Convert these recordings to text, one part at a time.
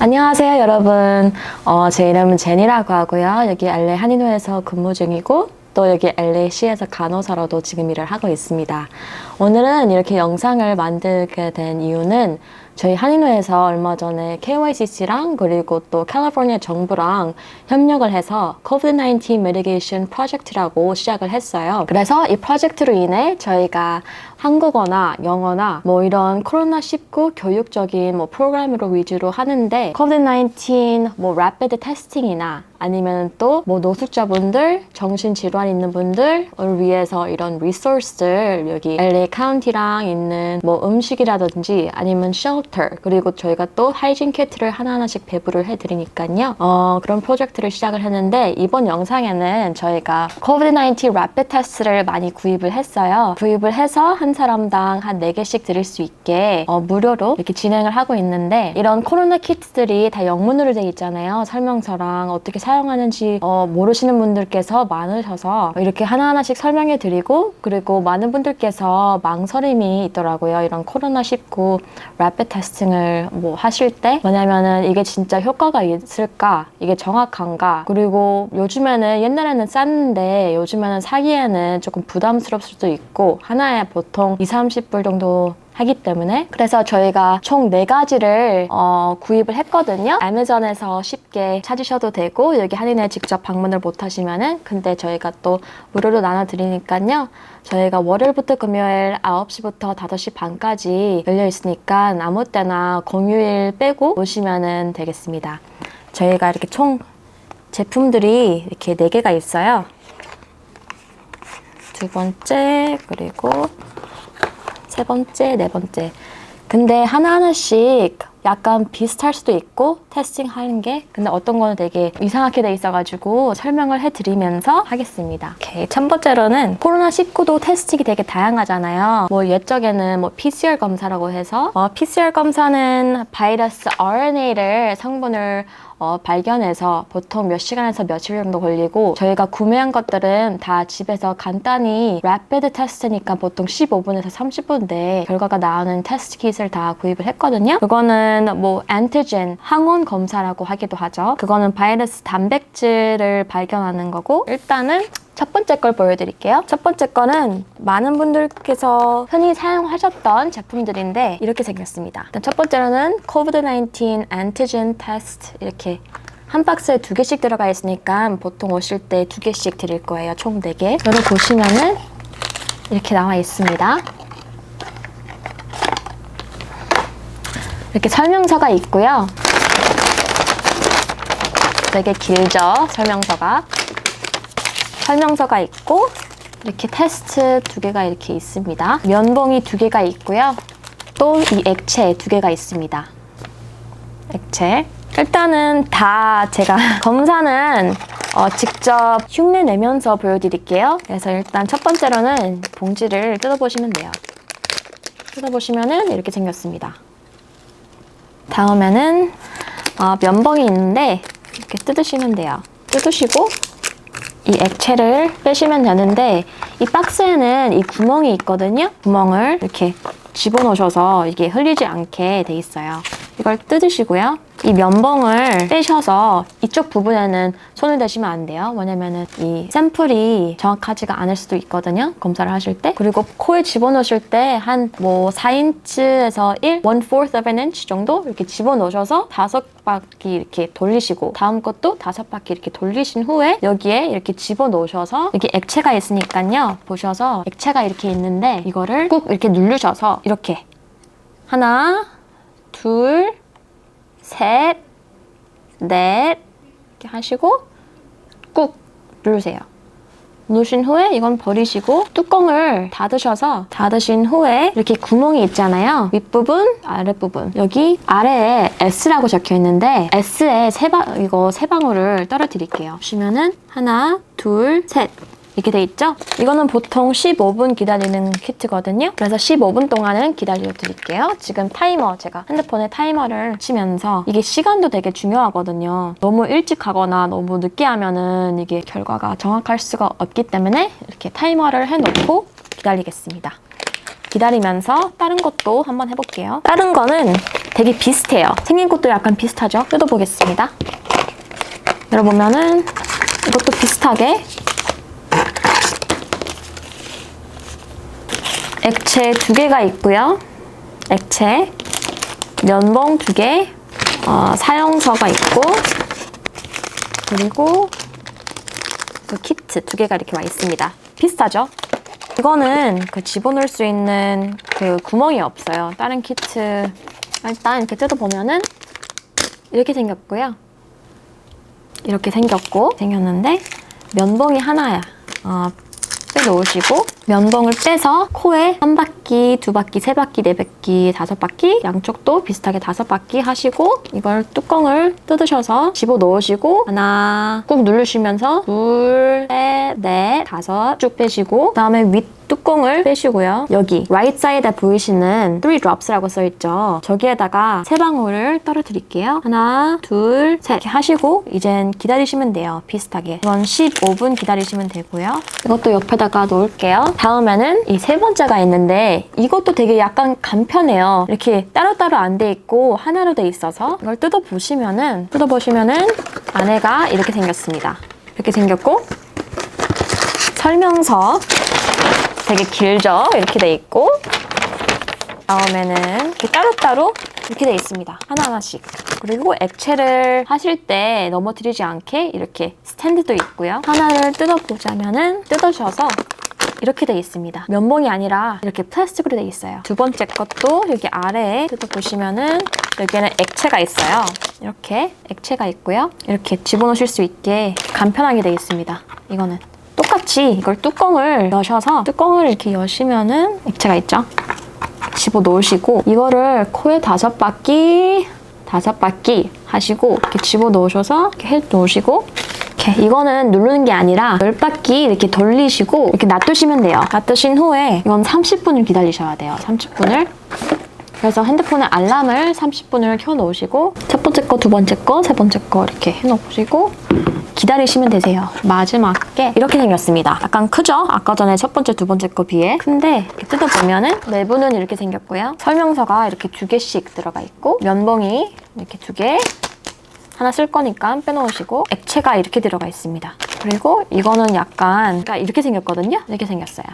안녕하세요, 여러분. 어, 제 이름은 제니라고 하고요. 여기 LA 한인회에서 근무 중이고 또 여기 LA시에서 간호사로도 지금 일을 하고 있습니다. 오늘은 이렇게 영상을 만들게 된 이유는 저희 한인회에서 얼마 전에 KYCC랑 그리고 또 캘리포니아 정부랑 협력을 해서 COVID-19 Mitigation Project라고 시작을 했어요. 그래서 이 프로젝트로 인해 저희가 한국어나 영어나 뭐 이런 코로나19 교육적인 뭐 프로그램으로 위주로 하는데 COVID-19 뭐 rapid 테스팅이나 아니면 또 뭐 노숙자분들, 정신질환 있는 분들을 위해서 이런 리소스들 여기 LA 카운티랑 있는 뭐 음식이라든지 아니면 쉘터 그리고 저희가 또 하이진 키트를 하나하나씩 배부를 해드리니까요. 어, 그런 프로젝트를 시작을 했는데 이번 영상에는 저희가 COVID-19 rapid 테스트를 많이 구입을 했어요. 구입을 해서 한 사람당 한 4개씩 드릴 수 있게 어, 무료로 이렇게 진행을 하고 있는데 이런 코로나 키트들이 다 영문으로 돼 있잖아요. 설명서랑 어떻게 사용하는지 어, 모르시는 분들께서 많으셔서 이렇게 하나하나씩 설명해 드리고 그리고 많은 분들께서 망설임이 있더라고요. 이런 코로나19 rapid 테스팅을 뭐 하실 때 뭐냐면은 이게 진짜 효과가 있을까? 이게 정확한가? 그리고 요즘에는 옛날에는 쌌는데 요즘에는 사기에는 조금 부담스러울 수도 있고 하나에 보통 2, 30불 정도 하기 때문에 그래서 저희가 총 네가지를 어, 구입을 했거든요. 애매전에서 쉽게 찾으셔도 되고 여기 한인회 직접 방문을 못 하시면은 근데 저희가 또 무료로 나눠드리니까요. 저희가 월요일부터 금요일 9시부터 5시 반까지 열려 있으니까 아무 때나 공휴일 빼고 오시면 되겠습니다. 저희가 이렇게 총 제품들이 이렇게 4개가 있어요. 두 번째, 그리고 세 번째, 네 번째. 근데 하나하나씩 약간 비슷할 수도 있고 테스팅 하는 게 근데 어떤 거는 되게 이상하게 돼 있어가지고 설명을 해드리면서 하겠습니다. 오케이. 첫 번째로는 코로나 19도 테스팅이 되게 다양하잖아요. 뭐 옛적에는 뭐 PCR 검사라고 해서 어, PCR 검사는 바이러스 RNA를 성분을 어, 발견해서 보통 몇 시간에서 며칠 정도 걸리고 저희가 구매한 것들은 다 집에서 간단히 래피드 테스트니까 보통 15분에서 30분대 결과가 나오는 테스트 킷을 다 구입을 했거든요. 그거는 뭐 안티젠 항원 검사라고 하기도 하죠. 그거는 바이러스 단백질을 발견하는 거고 일단은 첫 번째 걸 보여드릴게요. 첫 번째 거는 많은 분들께서 흔히 사용하셨던 제품들인데 이렇게 생겼습니다. 일단 첫 번째로는 COVID-19 antigen test 이렇게 한 박스에 두 개씩 들어가 있으니까 보통 오실 때 두 개씩 드릴 거예요. 총 네 개. 여기 보시면은 이렇게 나와 있습니다. 이렇게 설명서가 있고요. 되게 길죠, 설명서가. 설명서가 있고 이렇게 테스트 두 개가 이렇게 있습니다. 면봉이 두 개가 있고요. 또 이 액체 두 개가 있습니다. 액체. 일단은 다 제가 검사는 어, 직접 흉내 내면서 보여드릴게요. 그래서 일단 첫 번째로는 봉지를 뜯어보시면 돼요. 뜯어보시면은 이렇게 생겼습니다. 다음에는 어, 면봉이 있는데 이렇게 뜯으시면 돼요. 뜯으시고 이 액체를 빼시면 되는데 이 박스에는 이 구멍이 있거든요. 구멍을 이렇게 집어넣으셔서 이게 흘리지 않게 돼 있어요. 이걸 뜯으시고요. 이 면봉을 빼셔서 이쪽 부분에는 손을 대시면 안 돼요. 왜냐면은 이 샘플이 정확하지가 않을 수도 있거든요. 검사를 하실 때. 그리고 코에 집어넣으실 때 한 뭐 4인치에서 1, 1/4 of an inch 정도 이렇게 집어넣으셔서 다섯 바퀴 이렇게 돌리시고 다음 것도 다섯 바퀴 이렇게 돌리신 후에 여기에 이렇게 집어넣으셔서 여기 액체가 있으니까요. 보셔서 액체가 이렇게 있는데 이거를 꾹 이렇게 누르셔서 이렇게 하나, 둘, 셋, 넷 이렇게 하시고 꾹 누르세요. 누르신 후에 이건 버리시고 뚜껑을 닫으셔서 닫으신 후에 이렇게 구멍이 있잖아요. 윗부분, 아랫부분. 여기 아래에 S라고 적혀 있는데 S에 세 방, 이거 세 방울을 떨어뜨릴게요. 보시면은 하나, 둘, 셋. 이렇게 돼 있죠? 이거는 보통 15분 기다리는 키트거든요. 그래서 15분 동안은 기다려 드릴게요. 지금 타이머, 제가 핸드폰에 타이머를 치면서 이게 시간도 되게 중요하거든요. 너무 일찍 하거나 너무 늦게 하면은 이게 결과가 정확할 수가 없기 때문에 이렇게 타이머를 해놓고 기다리겠습니다. 기다리면서 다른 것도 한번 해볼게요. 다른 거는 되게 비슷해요. 생긴 것도 약간 비슷하죠? 뜯어보겠습니다. 열어보면은 이것도 비슷하게 액체 두 개가 있고요. 액체, 면봉 두 개, 어, 사용서가 있고, 그리고 그 키트 두 개가 이렇게 와 있습니다. 비슷하죠? 이거는 그 집어넣을 수 있는 그 구멍이 없어요. 다른 키트 일단 이렇게 뜯어보면은 이렇게 생겼고요. 이렇게 생겼고 생겼는데 면봉이 하나야. 어, 빼 놓으시고 면봉을 빼서 코에 한 바퀴, 두 바퀴, 세 바퀴, 네 바퀴, 다섯 바퀴 양쪽도 비슷하게 다섯 바퀴 하시고 이걸 뚜껑을 뜯으셔서 집어 넣으시고 하나 꾹 누르시면서 둘, 셋, 넷, 다섯 쭉 빼시고 그다음에 윗 뚜껑을 빼시고요. 여기 right side에 보이시는 three drops라고 써있죠. 저기에다가 세 방울을 떨어뜨릴게요. 하나, 둘, 셋 이렇게 하시고 이젠 기다리시면 돼요. 비슷하게. 이건 15분 기다리시면 되고요. 이것도 옆에다가 놓을게요. 다음에는 이 세 번째가 있는데 이것도 되게 약간 간편해요. 이렇게 따로따로 안 돼 있고 하나로 돼 있어서 이걸 뜯어보시면은 뜯어보시면은 안에가 이렇게 생겼습니다. 이렇게 생겼고 설명서 되게 길죠? 이렇게 돼 있고 다음에는 이렇게 따로따로 이렇게 돼 있습니다. 하나하나씩. 그리고 액체를 하실 때 넘어뜨리지 않게 이렇게 스탠드도 있고요. 하나를 뜯어보자면은 뜯어셔서 이렇게 돼 있습니다. 면봉이 아니라 이렇게 플라스틱으로 돼 있어요. 두 번째 것도 여기 아래에 뜯어보시면은 여기에는 액체가 있어요. 이렇게 액체가 있고요. 이렇게 집어넣으실 수 있게 간편하게 돼 있습니다. 이거는. 똑같이 이걸 뚜껑을 여셔서 뚜껑을 이렇게 여시면은 액체가 있죠. 집어 넣으시고 이거를 코에 다섯 바퀴 다섯 바퀴 하시고 이렇게 집어 넣으셔서 이렇게 해 놓으시고 이렇게 이거는 누르는 게 아니라 열 바퀴 이렇게 돌리시고 이렇게 놔두시면 돼요. 놔두신 후에 이건 30분을 기다리셔야 돼요. 30분을 그래서 핸드폰에 알람을 30분을 켜 놓으시고 첫 번째 거, 두 번째 거, 세 번째 거 이렇게 해 놓으시고 기다리시면 되세요. 마지막에 이렇게 생겼습니다. 약간 크죠? 아까 전에 첫 번째, 두 번째 거 비해. 이렇게 뜯어보면은 내부는 이렇게 생겼고요. 설명서가 이렇게 두 개씩 들어가 있고 면봉이 이렇게 두 개. 하나 쓸 거니까 빼놓으시고 액체가 이렇게 들어가 있습니다. 그리고 이거는 약간 그러니까 이렇게 생겼거든요. 이렇게 생겼어요.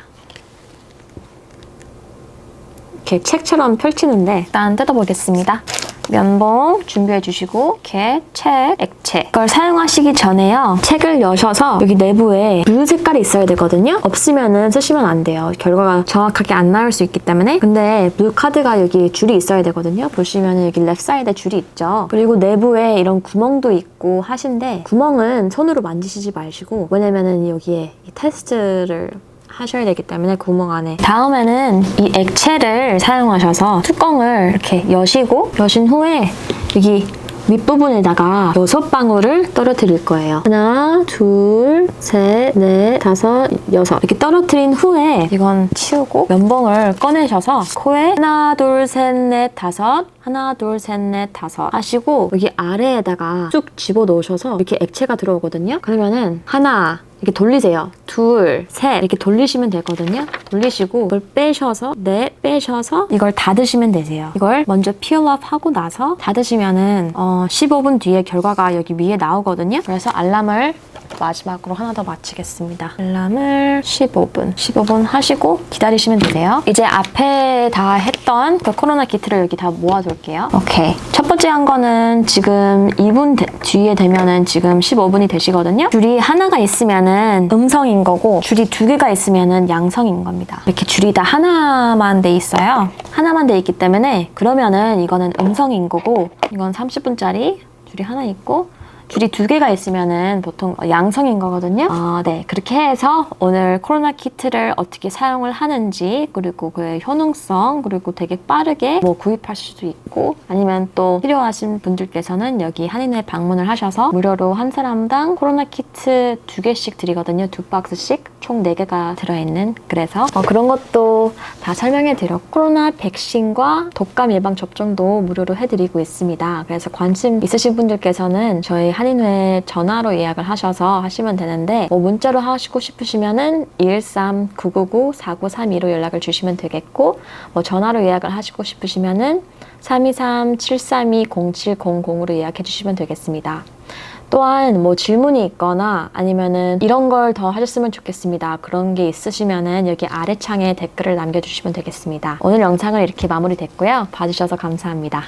이렇게 책처럼 펼치는데 일단 뜯어보겠습니다. 면봉 준비해 주시고 이렇게 책, 액체 이걸 사용하시기 전에요. 책을 여셔서 여기 내부에 블루 색깔이 있어야 되거든요. 없으면은 쓰시면 안 돼요. 결과가 정확하게 안 나올 수 있기 때문에 근데 블루 카드가 여기 줄이 있어야 되거든요. 보시면은 여기 랩 사이드에 줄이 있죠. 그리고 내부에 이런 구멍도 있고 하신데 구멍은 손으로 만지시지 마시고 왜냐면은 여기에 이 테스트를 하셔야 되기 때문에 구멍 안에 다음에는 이 액체를 사용하셔서 뚜껑을 이렇게 여시고 여신 후에 여기 윗부분에다가 여섯 방울을 떨어뜨릴 거예요. 하나, 둘, 셋, 넷, 다섯, 여섯 이렇게 떨어뜨린 후에 이건 치우고 면봉을 꺼내셔서 코에 하나, 둘, 셋, 넷, 다섯 하나, 둘, 셋, 넷, 다섯 하시고 여기 아래에다가 쭉 집어 넣으셔서 이렇게 액체가 들어오거든요. 그러면은 하나, 이렇게 돌리세요. 둘, 셋 이렇게 돌리시면 되거든요. 돌리시고 이걸 빼셔서 넷 빼셔서 이걸 닫으시면 되세요. 이걸 먼저 피얼업 하고 나서 닫으시면은 어, 15분 뒤에 결과가 여기 위에 나오거든요. 그래서 알람을 마지막으로 하나 더 마치겠습니다. 알람을 15분, 15분 하시고 기다리시면 되세요. 이제 앞에 다 했던 그 코로나 키트를 여기 다 모아둘게요. 오케이. 첫 번째 한 거는 지금 2분 되- 뒤에 되면은 지금 15분이 되시거든요. 줄이 하나가 있으면은 음성인 거고 줄이 두 개가 있으면은 양성인 겁니다. 이렇게 줄이 다 하나만 돼 있어요. 하나만 돼 있기 때문에 그러면은 이거는 음성인 거고 이건 30분짜리 줄이 하나 있고 줄이 두 개가 있으면은 보통 양성인 거거든요. 어, 네. 그렇게 해서 오늘 코로나 키트를 어떻게 사용을 하는지, 그리고 그 효능성, 그리고 되게 빠르게 뭐 구입하실 수 있고, 아니면 또 필요하신 분들께서는 여기 한인회 방문을 하셔서 무료로 한 사람당 코로나 키트 두 개씩 드리거든요. 두 박스씩 총 4개가 들어있는 그래서 어, 그런 것도 다 설명해 드렸고 코로나 백신과 독감 예방 접종도 무료로 해드리고 있습니다. 그래서 관심 있으신 분들께서는 저희 한 인회 전화로 예약을 하셔서 하시면 되는데 뭐 문자로 하시고 싶으시면은 213-999-4932로 연락을 주시면 되겠고 뭐 전화로 예약을 하시고 싶으시면은 323-732-0700으로 예약해 주시면 되겠습니다. 또한 뭐 질문이 있거나 아니면은 이런 걸 더 하셨으면 좋겠습니다. 그런 게 있으시면은 여기 아래 창에 댓글을 남겨주시면 되겠습니다. 오늘 영상은 이렇게 마무리 됐고요. 봐주셔서 감사합니다.